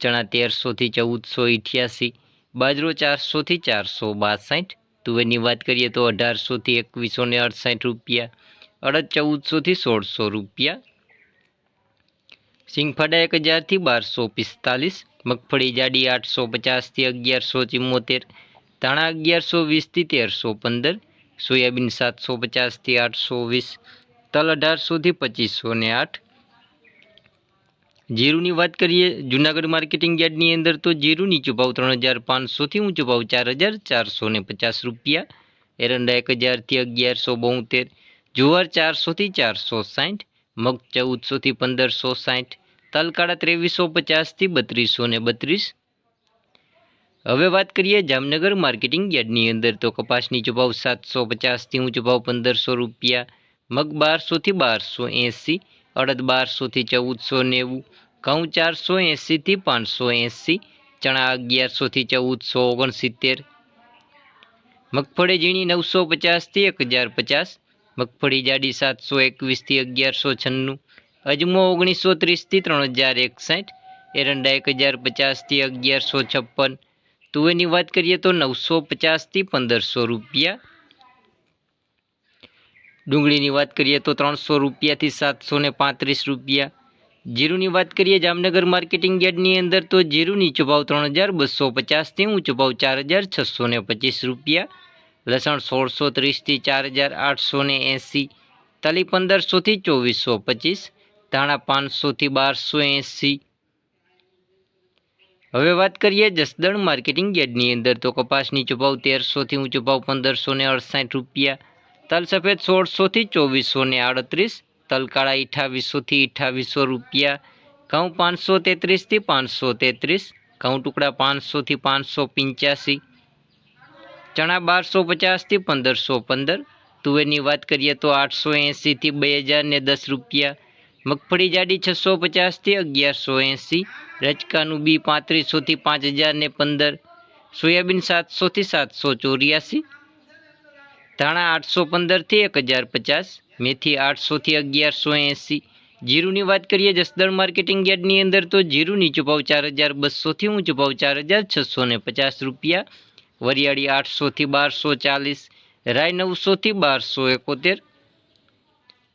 ચણા તેરસોથી ચૌદસો અઠ્યાસી બાજરો ચારસોથી ચારસો બાસઠ, તુવેરની વાત કરીએ તો અઢારસોથી એકવીસો ને અડસઠ રૂપિયા, અડદ ચૌદસોથી સોળસો રૂપિયા, સિંગફાડા એક હજારથી બારસો પિસ્તાલીસ, મગફળી જાડી આઠસો પચાસથી અગિયારસો ચુમ્મોતેર, ધાણા અગિયારસો વીસથી તેરસો પંદર, સોયાબીન સાતસો પચાસથી આઠસો વીસ, તલ અઢારસોથી પચીસો ને આઠ જીરુની વાત કરીએ, જુનાગઢ માર્કેટિંગ યાર્ડની અંદર તો જીરું નીચો ભાવ ત્રણ હજાર પાંચસોથી ઊંચો ભાવ ચાર હજાર ચારસો ને પચાસ રૂપિયા. એરંડા એક હજારથી અગિયારસો બોતેર જુવાર ચારસોથી ચારસો સાઠ, મગ ચૌદસોથી પંદરસો સાઠ, તલકાળા ત્રેવીસો પચાસથી બત્રીસો ને બત્રીસ. હવે વાત કરીએ જામનગર માર્કેટિંગ યાર્ડની અંદર તો કપાસ નીચો ભાવ સાતસો પચાસથી ઊંચો ભાવ પંદરસો રૂપિયા, મગ બારસોથી બારસો એંસી અડદ બારસોથી ચૌદસો નેવું ઘઉં ચારસો એંસીથી પાંચસો એંસી ચણા અગિયારસોથી ચૌદસો ઓગણસિત્તેર, મગફળી ઝીણી નવસો પચાસથી એક હજાર પચાસ, મગફળી જાડી સાતસો એકવીસથી અગિયારસો છન્નું, અજમો ઓગણીસો ત્રીસથી ત્રણ હજાર એકસાઠ, એરંડા એક હજાર પચાસથી અગિયારસો છપ્પન, તુવેરની વાત કરીએ તો નવસો પચાસથી પંદરસો રૂપિયા ડુંગળીની વાત કરીએ તો ત્રણસો રૂપિયાથી સાતસો ને પાંત્રીસ રૂપિયા. જીરુની વાત કરીએ જામનગર માર્કેટિંગ યાર્ડની અંદર તો જીરું નીચો ભાવ ત્રણ હજાર બસો પચાસથી ઊંચો ભાવ ચાર હજાર છસો ને પચીસ રૂપિયા. લસણ સોળસો ત્રીસથી ચાર હજાર આઠસો ને એંસી. તલી પંદરસોથી ચોવીસો પચીસ. ધાણા પાંચસોથી બારસો એંસી. હવે વાત કરીએ જસદણ માર્કેટિંગ યાર્ડની અંદર તો કપાસ નીચો ભાવ તેરસોથી ઊંચો ભાવ પંદરસો ને અડસાઠ રૂપિયા. તલ સફેદ સોળસોથી ચોવીસો ને આડત્રીસ, તલકાળા અઠાવીસોથી અઠાવીસો રૂપિયા, ઘઉં પાંચસો તેત્રીસથી પાંચસો તેત્રીસ ઘઉં ટુકડા પાંચસોથી પાંચસો પંચ્યાસી ચણા બારસો પચાસથી પંદરસો પંદર તુવેરની વાત કરીએ તો આઠસો એંસીથી બે હજાર ને દસ રૂપિયા, મગફળી જાડી છસો પચાસથી અગિયારસો એંસી રચકાનું બી પાંત્રીસોથી પાંચ હજાર ને પંદર, સોયાબીન સાતસોથી સાતસો ચોર્યાસી ધાણા આઠસો પંદરથી એક હજાર પચાસ, મેથી આઠસોથી અગિયારસો એંસી. જીરુની વાત કરીએ જસદણ માર્કેટિંગ યાર્ડની અંદર તો જીરું નીચો ચાર હજાર બસોથી ઊંચો ભાવ ચાર હજાર છસો ને પચાસ રૂપિયા. વરિયાળી આઠસોથી બારસો ચાલીસ, રાય નવસોથી બારસો એકોતેર.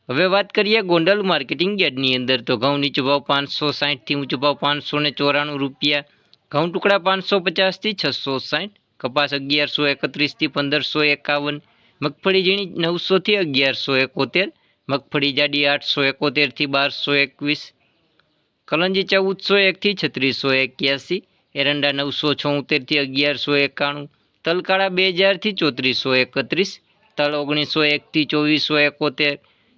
હવે વાત કરીએ ગોંડલ માર્કેટિંગ યાર્ડની અંદર તો ઘઉં નીચો ભાવ પાંચસો સાઠથી ઊંચો ભાવ પાંચસો ને ચોરાણું રૂપિયા. ઘઉં ટુકડા પાંચસો પચાસથી છસો સાઠ કપાસ અગિયારસો એકત્રીસથી પંદરસો એકાવન મગફળી ઝીણી નવસોથી અગિયારસો એકોતેર, મગફળી જાડી આઠસો એકોતેરથી બારસો એકવીસ, કલંજી ચૌદસો એકથી છત્રીસો એક્યાસી, એરંડા નવસો છોતેરથી અગિયારસો એકાણું, તલકાળા બે હજારથી ચોત્રીસો એકત્રીસ, તલ ઓગણીસો એકથી ચોવીસો એકોતેર.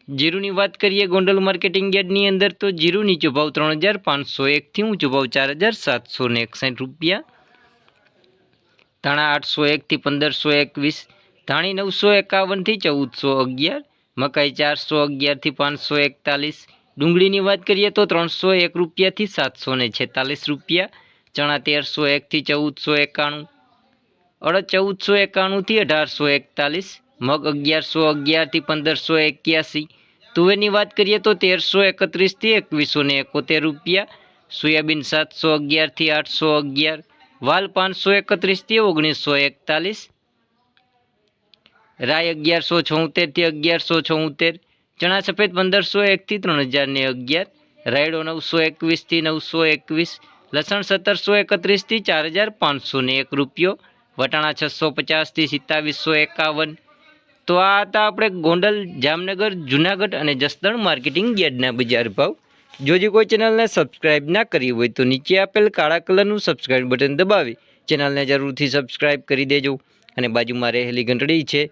જીરુની વાત કરીએ ગોંડલ માર્કેટિંગ યાર્ડની અંદર તો જીરું નીચો ભાવ ત્રણ હજાર પાંચસો એકથી ઊંચો ભાવ ચાર હજાર સાતસો ને એકસાઠ રૂપિયા. ધાણા આઠસો એકથી પંદરસો એકવીસ ધાણી નવસો એકાવનથી ચૌદસો અગિયાર, મકાઈ ચારસો અગિયારથી પાંચસો એકતાલીસ, ડુંગળીની વાત કરીએ તો ત્રણસો એક રૂપિયાથી સાતસો ને છેતાલીસ રૂપિયા, ચણા તેરસો એકથી ચૌદસો એકાણું, અડદ ચૌદસો એકાણુંથી અઢારસો એકતાલીસ, મગ અગિયારસો અગિયારથી પંદરસો એક્યાસી, તુવેરની વાત કરીએ તો તેરસો એકત્રીસથી એકવીસો ને એકોતેર રૂપિયા, સોયાબીન સાતસો અગિયારથી આઠસો અગિયાર, વાલ પાંચસો એકત્રીસથી ઓગણીસો એકતાલીસ રાય અગિયારસો છોતેરથી અગિયારસો છોતેર. ચણા સફેદ પંદરસો એકથી ત્રણ હજારને અગિયાર. રાયડો નવસો એકવીસથી નવસો એકવીસ. લસણ સત્તરસો એકત્રીસથી ચાર હજાર પાંચસો ને એક રૂપિયો. વટાણા છસો પચાસથી સિત્તાવીસો એકાવન. તો આ હતા આપણે ગોંડલ, જામનગર, જુનાગઢ અને જસદણ માર્કેટિંગ યાર્ડના બજાર ભાવ. જો જે કોઈ ચેનલને સબસ્ક્રાઇબ ના કરી હોય તો નીચે આપેલ કાળા કલરનું સબસ્ક્રાઇબ બટન દબાવી. ચેનલને જરૂરથી સબસ્ક્રાઇબ કરી દેજો. અને બાજુમાં રહેલી ઘંટડી છે.